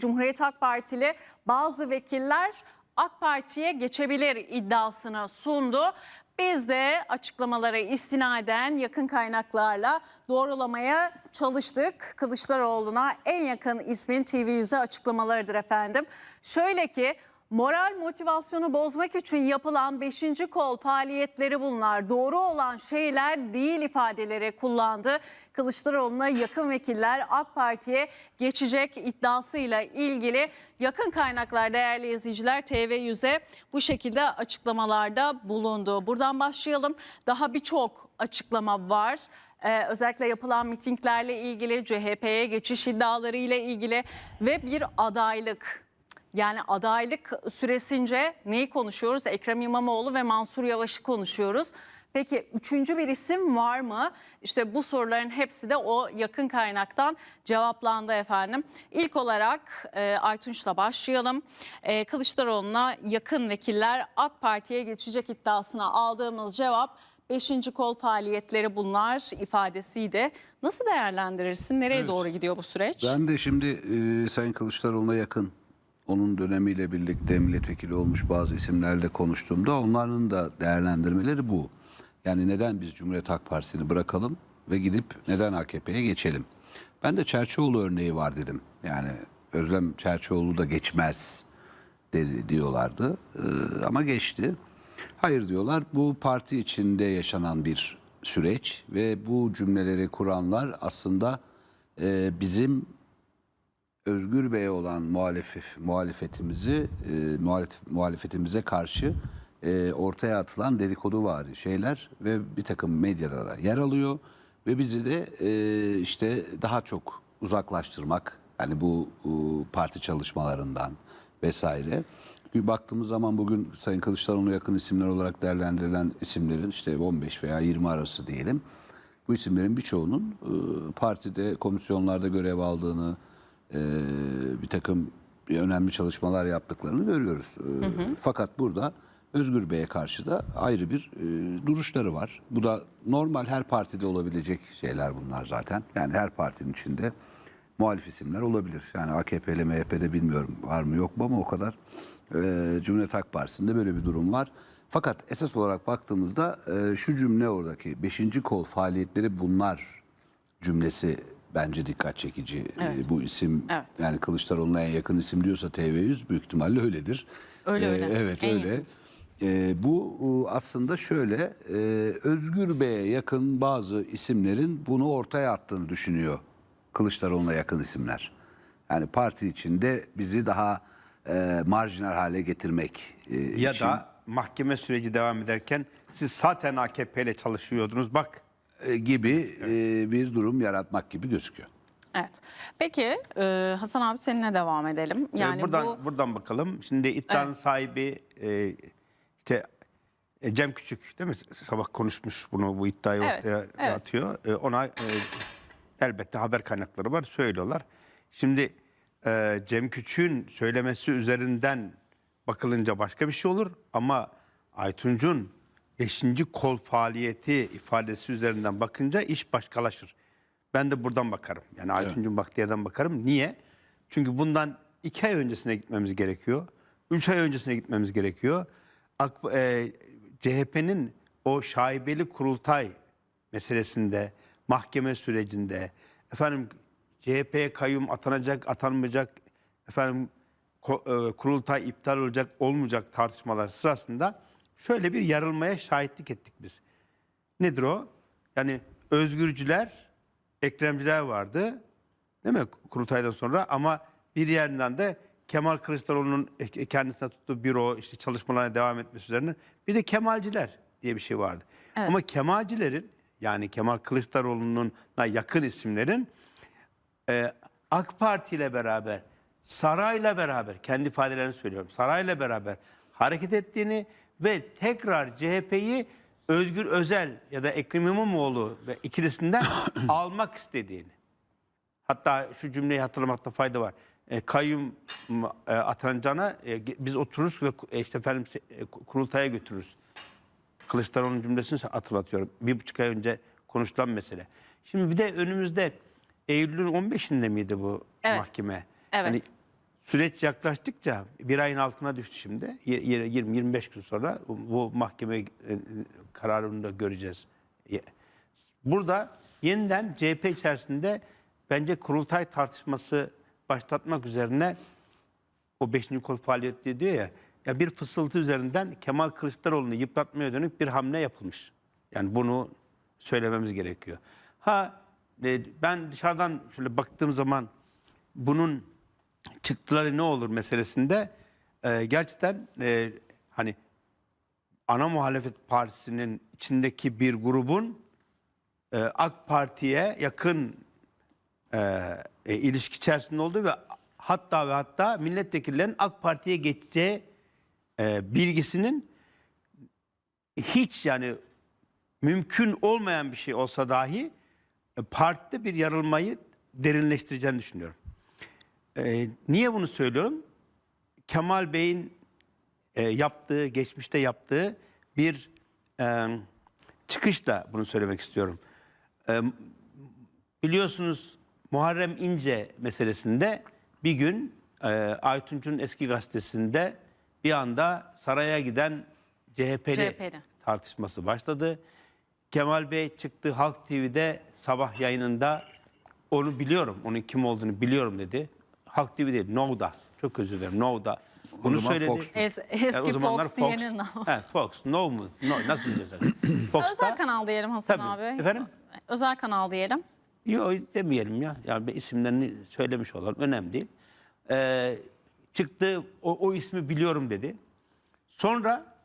Cumhuriyet Halk Partili bazı vekiller AK Parti'ye geçebilir iddiasını sundu. Biz de açıklamalara istinaden yakın kaynaklarla doğrulamaya çalıştık. Kılıçdaroğlu'na en yakın ismin TV100'e açıklamalarıdır efendim. Şöyle ki moral motivasyonu bozmak için yapılan 5. kol faaliyetleri bunlar. Doğru olan şeyler değil ifadeleri kullandı. Kılıçdaroğlu'na yakın vekiller AK Parti'ye geçecek iddiasıyla ilgili yakın kaynaklar değerli izleyiciler TV100'e bu şekilde açıklamalarda bulundu. Buradan başlayalım. Daha birçok açıklama var. Ee, özellikle yapılan mitinglerle ilgili, CHP'ye geçiş iddiaları ile ilgili ve bir adaylık. Yani adaylık süresince neyi konuşuyoruz? Ekrem İmamoğlu ve Mansur Yavaş'ı konuşuyoruz. Peki üçüncü bir isim var mı? İşte bu soruların hepsi de o yakın kaynaktan cevaplandı efendim. İlk olarak e, Aytunç'la başlayalım. E, Kılıçdaroğlu'na yakın vekiller AK Parti'ye geçecek iddiasına aldığımız cevap 5. kol faaliyetleri bunlar ifadesiydi. Nasıl değerlendirirsin? Nereye Evet. doğru gidiyor bu süreç? Ben de şimdi e, Sayın Kılıçdaroğlu'na yakın onun dönemiyle birlikte milletvekili olmuş bazı isimlerle konuştuğumda onların da değerlendirmeleri bu. Yani neden biz Cumhuriyet Halk Partisi'ni bırakalım ve gidip neden AKP'ye geçelim? Ben de Çerçioğlu örneği var dedim. Yani Özlem Çerçioğlu da geçmez dedi, diyorlardı E, ama geçti. Hayır diyorlar bu parti içinde yaşanan bir süreç ve bu cümleleri kuranlar aslında e, bizim Özgür Bey'e olan muhalefet, muhalefetimizi e, muhalef, muhalefetimize karşı e, ortaya atılan dedikodu var şeyler ve bir takım medyada da yer alıyor ve bizi de e, işte daha çok uzaklaştırmak yani bu, bu parti çalışmalarından vesaire. Bir baktığımız zaman bugün Sayın Kılıçdaroğlu'na yakın isimler olarak değerlendirilen isimlerin işte 15 veya 20 arası diyelim. Bu isimlerin birçoğunun e, partide komisyonlarda görev aldığını, e, bir takım önemli çalışmalar yaptıklarını görüyoruz. E, Fakat burada Özgür Bey'e karşı da ayrı bir e, duruşları var. Bu da normal her partide olabilecek şeyler bunlar zaten. Yani her partinin içinde muhalif isimler olabilir. Yani AKP ile MHP'de bilmiyorum var mı yok mu ama o kadar. E, Cumhuriyet Halk Partisi'nde böyle bir durum var. Fakat esas olarak baktığımızda e, şu cümle oradaki 5. kol faaliyetleri bunlar cümlesi bence dikkat çekici. E, Evet. bu isim Evet. yani Kılıçdaroğlu'na en yakın isim diyorsa TV100 büyük ihtimalle öyledir. Öyle, E, öyle. Evet En öyle. yakın isim. E, bu e, aslında şöyle e, Özgür Bey'e yakın bazı isimlerin bunu ortaya attığını düşünüyor Kılıçdaroğlu'na yakın isimler. Yani parti içinde bizi daha e, marjinal hale getirmek e, Ya için da mahkeme süreci devam ederken siz zaten AKP ile çalışıyordunuz bak. E, gibi e, bir durum yaratmak gibi gözüküyor. Evet. Peki e, Hasan abi seninle devam edelim. Yani buradan bu buradan bakalım. Şimdi iddianın Evet. sahibi e, işte Cem Küçük değil mi? Sabah konuşmuş bunu bu iddiayı Evet, ortaya evet. atıyor. E, ona e, elbette haber kaynakları var söylüyorlar. Şimdi e, Cem Küçük'ün söylemesi üzerinden bakılınca başka bir şey olur ama Aytunç'un 5. kol faaliyeti ifadesi üzerinden bakınca iş başkalaşır. Ben de buradan bakarım. Yani Aytunç'un baktığı yerden bakarım. Niye? Çünkü bundan iki ay öncesine gitmemiz gerekiyor. Üç ay öncesine gitmemiz gerekiyor. AK- e, CHP'nin o şaibeli kurultay meselesinde, mahkeme sürecinde, efendim CHP'ye kayyum atanacak, atanmayacak, efendim e, kurultay iptal olacak, olmayacak tartışmalar sırasında şöyle bir yarılmaya şahitlik ettik biz. Nedir o? Yani özgürcüler, Ekremciler vardı. Değil mi? Kurultaydan sonra ama bir yerden de Kemal Kılıçdaroğlu'nun kendisine tuttuğu büro işte çalışmalarına devam etmesi üzerine bir de Kemalciler diye bir şey vardı. Ama Kemalcilerin yani Kemal Kılıçdaroğlu'nun yakın isimlerin e, AK Parti ile beraber, sarayla beraber, kendi ifadelerini söylüyorum, sarayla beraber hareket ettiğini ve tekrar CHP'yi Özgür Özel ya da Ekrem İmamoğlu ve ikilisinden almak istediğini. Hatta şu cümleyi hatırlamakta fayda var. E, kayyum e, atanacağına e, biz otururuz ve e, işte efendim e, ku- kurultaya götürürüz. Kılıçdaroğlu'nun cümlesini hatırlatıyorum. Bir buçuk ay önce konuşulan mesele. Şimdi bir de önümüzde Eylül'ün 15'inde miydi bu Evet. mahkeme? Evet. Hani süreç yaklaştıkça bir ayın altına düştü şimdi. 20-25 gün sonra bu mahkeme e, kararını da göreceğiz. Burada yeniden CHP içerisinde bence kurultay tartışması başlatmak üzerine o 5. kol faaliyeti diyor ya, ya bir fısıltı üzerinden Kemal Kılıçdaroğlu'nu yıpratmaya dönük bir hamle yapılmış. Yani bunu söylememiz gerekiyor. Ha e, ben dışarıdan şöyle baktığım zaman bunun çıktıları ne olur meselesinde e, gerçekten e, hani ana muhalefet partisinin içindeki bir grubun e, AK Parti'ye yakın e, e, ilişki içerisinde olduğu ve hatta ve hatta milletvekillerinin AK Parti'ye geçeceği e, bilgisinin hiç yani mümkün olmayan bir şey olsa dahi e, partide bir yarılmayı derinleştireceğini düşünüyorum. E, niye bunu söylüyorum? Kemal Bey'in e, yaptığı, geçmişte yaptığı bir e, çıkışla bunu söylemek istiyorum. E, biliyorsunuz Muharrem İnce meselesinde bir gün e, Aytunç'un eski gazetesinde bir anda saraya giden CHP'li, CHP'li. tartışması başladı. Kemal Bey çıktı Halk TV'de sabah yayınında onu biliyorum, onun kim olduğunu biliyorum dedi. Halk TV değil, Now'da. Çok özür dilerim, Now'da. Bunu söyledi. Fox. Es, E, eski zamanlar Fox diyenin He, Fox, No mu? No, nasıl diyeceğiz? Fox'ta. Özel kanal diyelim Hasan Tabii. abi. Efendim? Özel kanal diyelim. Yok demeyelim ya. Yani isimlerini söylemiş olalım. Önemli değil. Ee, çıktı o, o ismi biliyorum dedi. Sonra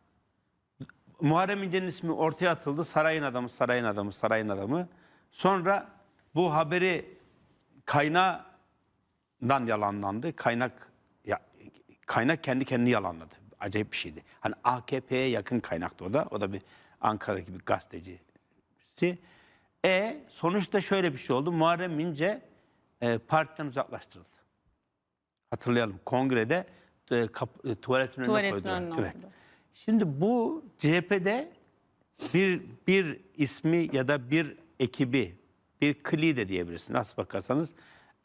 Muharrem İnce'nin ismi ortaya atıldı. Sarayın adamı, sarayın adamı, sarayın adamı. Sonra bu haberi kaynağından yalanlandı. Kaynak ya, kaynak kendi kendini yalanladı. Acayip bir şeydi. Hani AKP'ye yakın kaynaktı o da. O da bir Ankara'daki bir gazetecisi. E sonuçta şöyle bir şey oldu. Muharrem İnce e, partiden uzaklaştırıldı. Hatırlayalım kongrede e, kap- e, tuvaletin önüne Tuvaletin koydular. önüne evet. Şimdi bu CHP'de bir bir ismi ya da bir ekibi, bir kli de diyebilirsin nasıl bakarsanız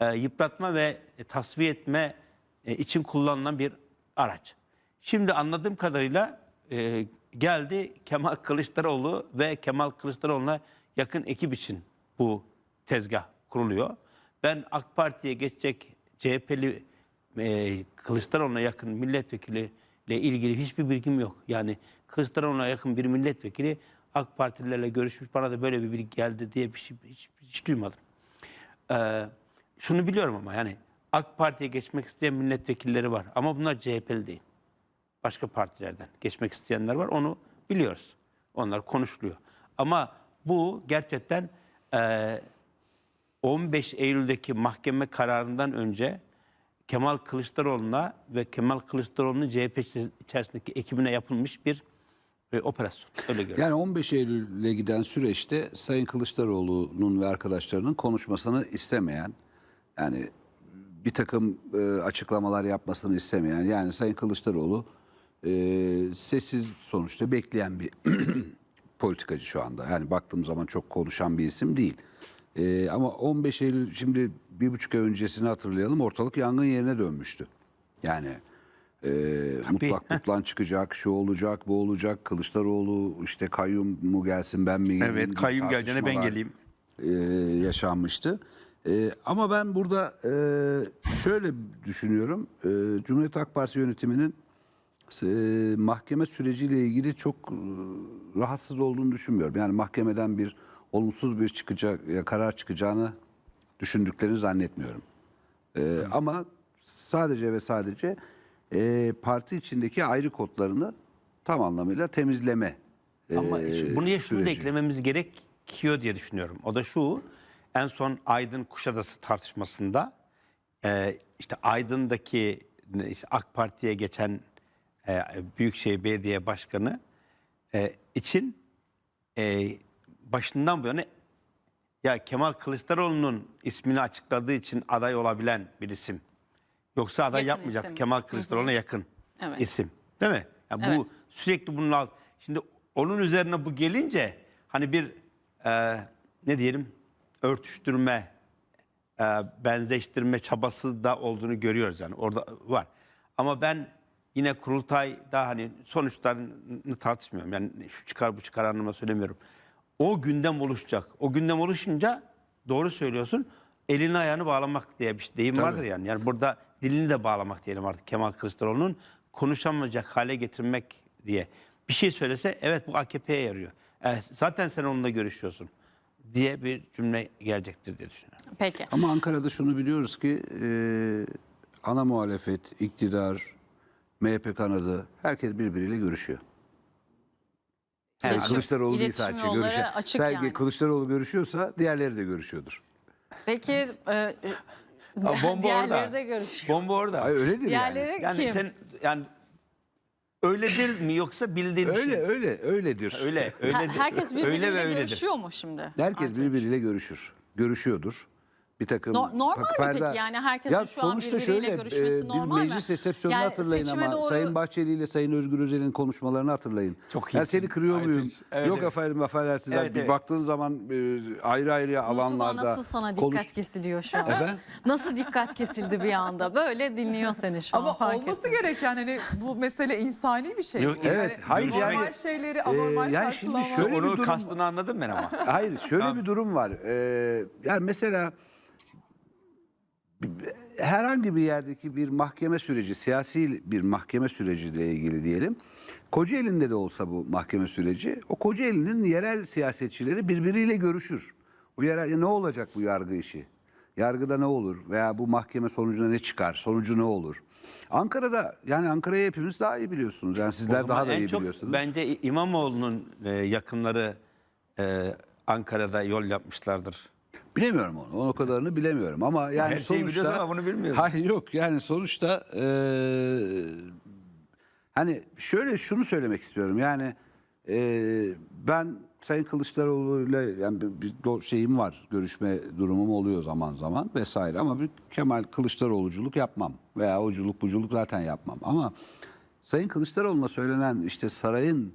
e, yıpratma ve tasfiye etme e, için kullanılan bir araç. Şimdi anladığım kadarıyla e, geldi Kemal Kılıçdaroğlu ve Kemal Kılıçdaroğlu'na yakın ekip için bu tezgah kuruluyor. Ben AK Parti'ye geçecek CHP'li e, Kılıçdaroğlu'na yakın milletvekili ile ilgili hiçbir bilgim yok. Yani Kılıçdaroğlu'na yakın bir milletvekili AK Partililerle görüşmüş bana da böyle bir bilgi geldi diye bir şey hiç, hiç duymadım. Ee, şunu biliyorum ama yani AK Parti'ye geçmek isteyen milletvekilleri var ama bunlar CHP'li değil. Başka partilerden geçmek isteyenler var onu biliyoruz. Onlar konuşuluyor. Ama bu gerçekten e, 15 Eylül'deki mahkeme kararından önce Kemal Kılıçdaroğlu'na ve Kemal Kılıçdaroğlu'nun CHP içerisindeki ekibine yapılmış bir e, operasyon. Öyle. Yani 15 Eylül'e giden süreçte Sayın Kılıçdaroğlu'nun ve arkadaşlarının konuşmasını istemeyen, yani bir takım e, açıklamalar yapmasını istemeyen, yani Sayın Kılıçdaroğlu e, sessiz sonuçta bekleyen bir politikacı şu anda. Yani baktığım zaman çok konuşan bir isim değil. E, ama 15 Eylül şimdi bir buçuk ay öncesini hatırlayalım ortalık yangın yerine dönmüştü. Yani e, mutlak mutlan çıkacak, şu olacak, bu olacak. Kılıçdaroğlu işte kayyum mu gelsin ben mi geleyim? Evet, kayyum geleceğine ben geleyim. e, yaşanmıştı. E, ama ben burada e, şöyle düşünüyorum. E, Cumhuriyet Halk Partisi yönetiminin e, mahkeme süreciyle ilgili çok e, rahatsız olduğunu düşünmüyorum. Yani mahkemeden bir olumsuz bir çıkacak ya karar çıkacağını düşündüklerini zannetmiyorum. E, ama sadece ve sadece e, parti içindeki ayrı kodlarını tam anlamıyla temizleme. e, Ama bunu ya şunu da eklememiz gerekiyor diye düşünüyorum. O da şu, en son Aydın Kuşadası tartışmasında e, işte Aydın'daki işte AK Parti'ye geçen e, Büyükşehir Belediye Başkanı e, için e, başından bu yana ya Kemal Kılıçdaroğlu'nun ismini açıkladığı için aday olabilen bir isim. Yoksa aday Yakın yapmayacaktı. isim. Kemal Kılıçdaroğlu'na yakın Evet. isim. Değil mi? Yani bu Evet. sürekli bunun alt. Şimdi onun üzerine bu gelince hani bir e, ne diyelim örtüştürme e, benzeştirme çabası da olduğunu görüyoruz yani orada var. Ama ben yine kurultayda hani sonuçlarını tartışmıyorum. Yani şu çıkar bu çıkar anlamda söylemiyorum. O gündem oluşacak. O gündem oluşunca doğru söylüyorsun. Elini ayağını bağlamak diye bir deyim vardır yani. Yani burada dilini de bağlamak diyelim artık Kemal Kılıçdaroğlu'nun konuşamayacak hale getirmek diye. Bir şey söylese evet bu AKP'ye yarıyor. E, zaten sen onunla görüşüyorsun diye bir cümle gelecektir diye düşünüyorum. Peki. Ama Ankara'da şunu biliyoruz ki e, ana muhalefet, iktidar, MHP kanadı herkes birbiriyle görüşüyor. Yani İletişim- Kılıçdaroğlu değil iletişim sadece yolları görüşüyor. açık yani. Kılıçdaroğlu görüşüyorsa diğerleri de görüşüyordur. Peki e, Aa, bomba diğerleri orada. de görüşüyor. Bomba orada. Ay öyledir Diğerleri yani. yani kim? sen yani öyledir mi yoksa bildiğin Öyle şey. öyle öyledir. Öyle öyle. Her- herkes öyle birbiriyle ve öyledir. görüşüyor mu şimdi? Herkes birbiriyle görüşür. Görüşüyordur. Bir takım No- normal mi peki yani herkesin ya şu an sonuçta birbiriyle şöyle, görüşmesi e, bir normal mi? meclis resepsiyonunu Yani hatırlayın ama doğru- Sayın Bahçeli ile Sayın Özgür Özel'in konuşmalarını hatırlayın. Çok Ben iyisin. seni kırıyor Aytunç. muyum? Evet, Yok evet. efendim affedersiniz. Evet, bir evet. baktığın zaman e, ayrı ayrı Mustafa alanlarda nasıl sana dikkat konuş- kesiliyor şu an? Efendim? Nasıl dikkat kesildi bir anda? Böyle dinliyor seni şu an. Ama fark olması ettim. gereken hani bu mesele insani bir şey. Yok, Yani evet, hayır normal yani- şeyleri anormal Ee, yani şimdi şöyle- bir Onu kastını anladım ben ama. Hayır şöyle bir durum var. Ee, yani mesela herhangi bir yerdeki bir mahkeme süreci, siyasi bir mahkeme süreciyle ilgili diyelim. Kocaeli'nde de olsa bu mahkeme süreci, o Kocaeli'nin yerel siyasetçileri birbiriyle görüşür. Bu yerel ne olacak bu yargı işi? Yargıda ne olur veya bu mahkeme sonucuna ne çıkar? Sonucu ne olur? Ankara'da yani Ankara'yı hepimiz daha iyi biliyorsunuz. Yani sizler daha da en iyi çok biliyorsunuz. Bence İmamoğlu'nun e, yakınları e, Ankara'da yol yapmışlardır. Bilemiyorum onu. Onun o kadarını bilemiyorum ama yani Her şeyi sonuçta biliyorsun ama bunu bilmiyorsun. Hayır yok yani sonuçta eee, hani şöyle şunu söylemek istiyorum. Yani eee, ben Sayın Kılıçdaroğlu'yla yani bir, bir do- şeyim var. Görüşme durumum oluyor zaman zaman vesaire ama bir Kemal Kılıçdaroğluculuk yapmam veya oculuk buculuk zaten yapmam ama Sayın Kılıçdaroğlu'na söylenen işte sarayın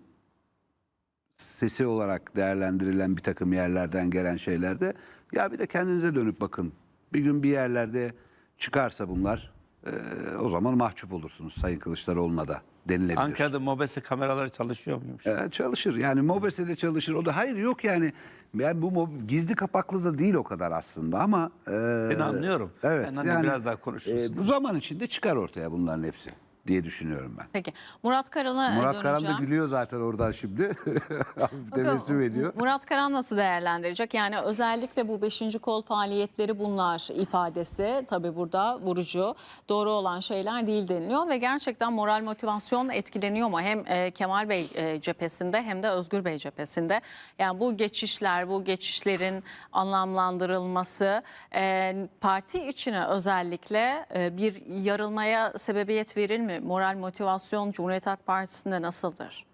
sesi olarak değerlendirilen bir takım yerlerden gelen şeylerde ya bir de kendinize dönüp bakın. Bir gün bir yerlerde çıkarsa bunlar e, o zaman mahcup olursunuz Sayın Kılıçdaroğlu'na da denilebilir. Ankara'da mobese kameraları çalışıyor muymuş? E, çalışır yani MOBESE'de çalışır o da hayır yok yani yani bu gizli kapaklı da değil o kadar aslında ama e, Ben anlıyorum. Evet. Ben hani biraz daha konuşursun. e, bu zaman içinde çıkar ortaya bunların hepsi diye düşünüyorum ben. Peki Murat Karan'a Murat Karan da gülüyor zaten oradan şimdi. Tebessüm ediyor. Murat Karan nasıl değerlendirecek? Yani özellikle bu 5. kol faaliyetleri bunlar ifadesi tabii burada vurucu. Doğru olan şeyler değil deniliyor ve gerçekten moral motivasyon etkileniyor mu? Hem e, Kemal Bey e, cephesinde hem de Özgür Bey cephesinde. Yani bu geçişler, bu geçişlerin anlamlandırılması e, parti içine özellikle e, bir yarılmaya sebebiyet verir mi? Moral motivasyon Cumhuriyet Halk Partisi'nde nasıldır?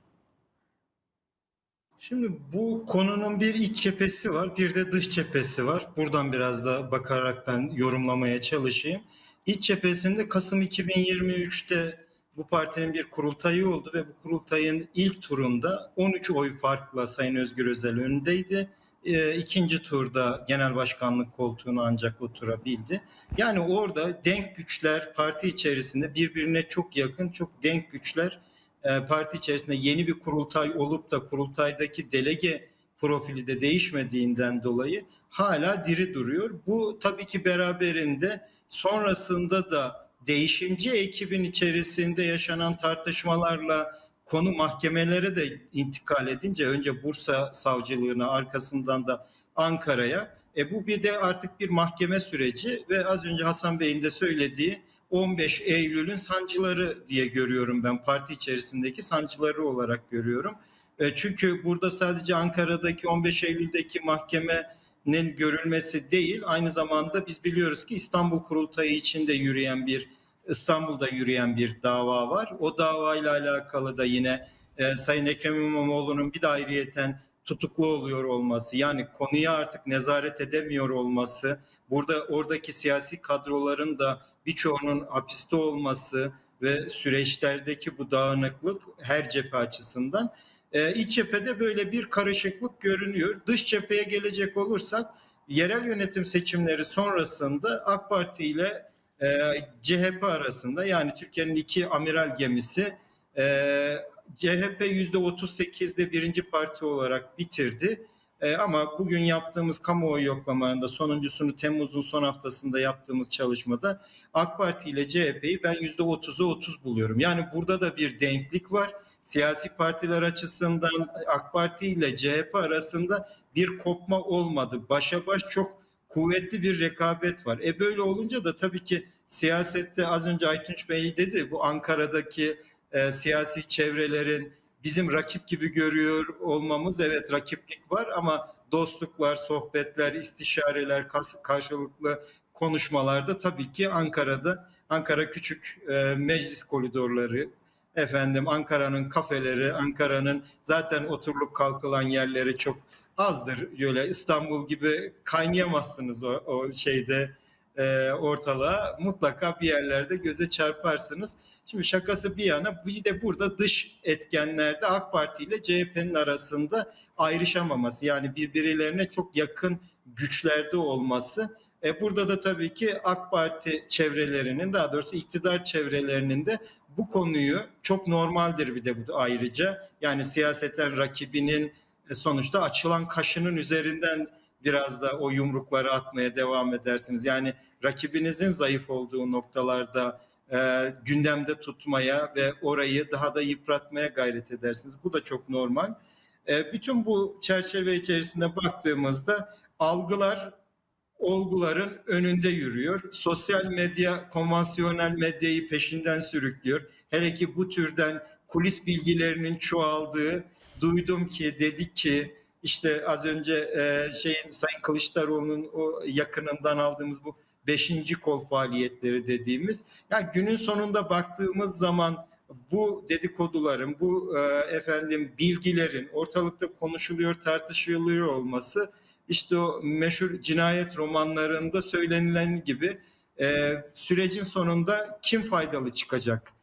Şimdi bu konunun bir iç cephesi var, bir de dış cephesi var. Buradan biraz da bakarak ben yorumlamaya çalışayım. İç cephesinde Kasım 2023'te bu partinin bir kurultayı oldu ve bu kurultayın ilk turunda 13 oy farkla Sayın Özgür Özel önündeydi. Ee, ikinci turda genel başkanlık koltuğunu ancak oturabildi. Yani orada denk güçler parti içerisinde birbirine çok yakın, çok denk güçler e, parti içerisinde yeni bir kurultay olup da kurultaydaki delege profili de değişmediğinden dolayı hala diri duruyor. Bu tabii ki beraberinde sonrasında da değişimci ekibin içerisinde yaşanan tartışmalarla konu mahkemelere de intikal edince önce Bursa savcılığına arkasından da Ankara'ya e bu bir de artık bir mahkeme süreci ve az önce Hasan Bey'in de söylediği 15 Eylül'ün sancıları diye görüyorum ben parti içerisindeki sancıları olarak görüyorum. E, Çünkü burada sadece Ankara'daki 15 Eylül'deki mahkemenin görülmesi değil aynı zamanda biz biliyoruz ki İstanbul Kurultayı içinde yürüyen bir İstanbul'da yürüyen bir dava var. O davayla alakalı da yine e, Sayın Ekrem İmamoğlu'nun bir de ayrıyeten tutuklu oluyor olması yani konuya artık nezaret edemiyor olması burada oradaki siyasi kadroların da birçoğunun hapiste olması ve süreçlerdeki bu dağınıklık her cephe açısından e, iç cephede böyle bir karışıklık görünüyor. Dış cepheye gelecek olursak yerel yönetim seçimleri sonrasında AK Parti ile e, CHP arasında yani Türkiye'nin iki amiral gemisi e, CHP %38'de birinci parti olarak bitirdi. E, ama bugün yaptığımız kamuoyu yoklamalarında sonuncusunu Temmuz'un son haftasında yaptığımız çalışmada AK Parti ile CHP'yi ben %30'a 30 buluyorum. Yani burada da bir denklik var. Siyasi partiler açısından AK Parti ile CHP arasında bir kopma olmadı. Başa baş çok kuvvetli bir rekabet var. E böyle olunca da tabii ki siyasette az önce Aytunç Bey dedi bu Ankara'daki e, siyasi çevrelerin bizim rakip gibi görüyor olmamız evet rakiplik var ama dostluklar, sohbetler, istişareler, karşılıklı konuşmalarda tabii ki Ankara'da Ankara küçük e, meclis koridorları efendim Ankara'nın kafeleri, Ankara'nın zaten oturulup kalkılan yerleri çok azdır. Böyle İstanbul gibi kaynayamazsınız o, o şeyde e, ortalığa. Mutlaka bir yerlerde göze çarparsınız. Şimdi şakası bir yana bir de burada dış etkenlerde AK Parti ile CHP'nin arasında ayrışamaması yani birbirlerine çok yakın güçlerde olması. E burada da tabii ki AK Parti çevrelerinin daha doğrusu iktidar çevrelerinin de bu konuyu çok normaldir bir de bu ayrıca. Yani siyaseten rakibinin sonuçta açılan kaşının üzerinden biraz da o yumrukları atmaya devam edersiniz. Yani rakibinizin zayıf olduğu noktalarda e, gündemde tutmaya ve orayı daha da yıpratmaya gayret edersiniz. Bu da çok normal. E, bütün bu çerçeve içerisinde baktığımızda algılar olguların önünde yürüyor. Sosyal medya konvansiyonel medyayı peşinden sürüklüyor. Hele ki bu türden kulis bilgilerinin çoğaldığı, duydum ki, dedik ki, işte az önce e, şeyin Sayın Kılıçdaroğlu'nun o yakınından aldığımız bu beşinci kol faaliyetleri dediğimiz. Ya günün sonunda baktığımız zaman bu dedikoduların, bu e, efendim bilgilerin ortalıkta konuşuluyor, tartışılıyor olması işte o meşhur cinayet romanlarında söylenilen gibi e, sürecin sonunda kim faydalı çıkacak?